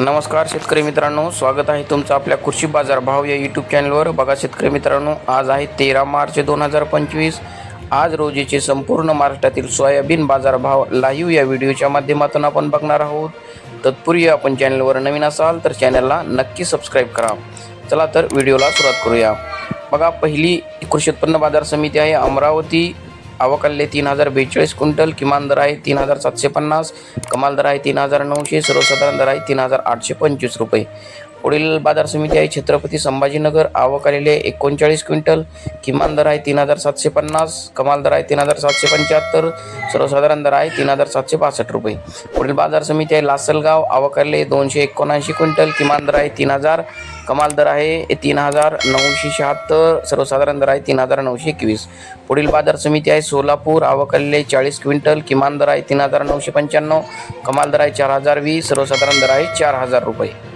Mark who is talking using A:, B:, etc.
A: नमस्कार शेतकरी मित्रांनो स्वागत आहे तुमचं आपल्या कृषी बाजार भाव या यूट्यूब चॅनलवर बघा शेतकरी मित्रांनो आज आहे तेरा मार्च दोन हजार पंचवीस. आज रोजीचे संपूर्ण महाराष्ट्रातील सोयाबीन बाजारभाव लाईव्ह या व्हिडिओच्या माध्यमातून आपण बघणार आहोत. तत्पूर्वी आपण चॅनलवर नवीन असाल तर चॅनलला नक्की सबस्क्राईब करा. चला तर व्हिडिओला सुरुवात करूया. बघा पहिली कृषी उत्पन्न बाजार समिती आहे अमरावती. आवकाल्ले तीन हजार बेचाळीस क्विंटल किमान दर आहे तीन हजार सातशे पन्नास कमाल दर आहे तीन हजार नऊशे सर्वसाधारण दर आहे तीन हजार आठशे पंचवीस रुपये. पुढील बाजार समिती आहे छत्रपती संभाजीनगर. आवक आलेले एकोणचाळीस क्विंटल. किमान दर आहे तीन हजार सातशे पन्नास. कमाल दर आहे तीन हजार सातशे पंच्याहत्तर. सर्वसाधारण दर आहे तीन हजार सातशे पासष्ट रुपये. पुढील बाजार समिती आहे लासलगाव. आवक आलेले दोनशे एकोणऐंशी क्विंटल. किमान दर आहे तीन हजार. कमाल दर आहे तीन हजार नऊशे शहात्तर. सर्वसाधारण दर आहे तीन हजार नऊशे एकवीस. पुढील बाजार समिती आहे सोलापूर. आवक आलेले चाळीस क्विंटल. किमान दर आहे तीन हजार नऊशे पंच्याण्णव. कमाल दर आहे चार हजार वीस. सर्वसाधारण दर आहे चार हजार रुपये.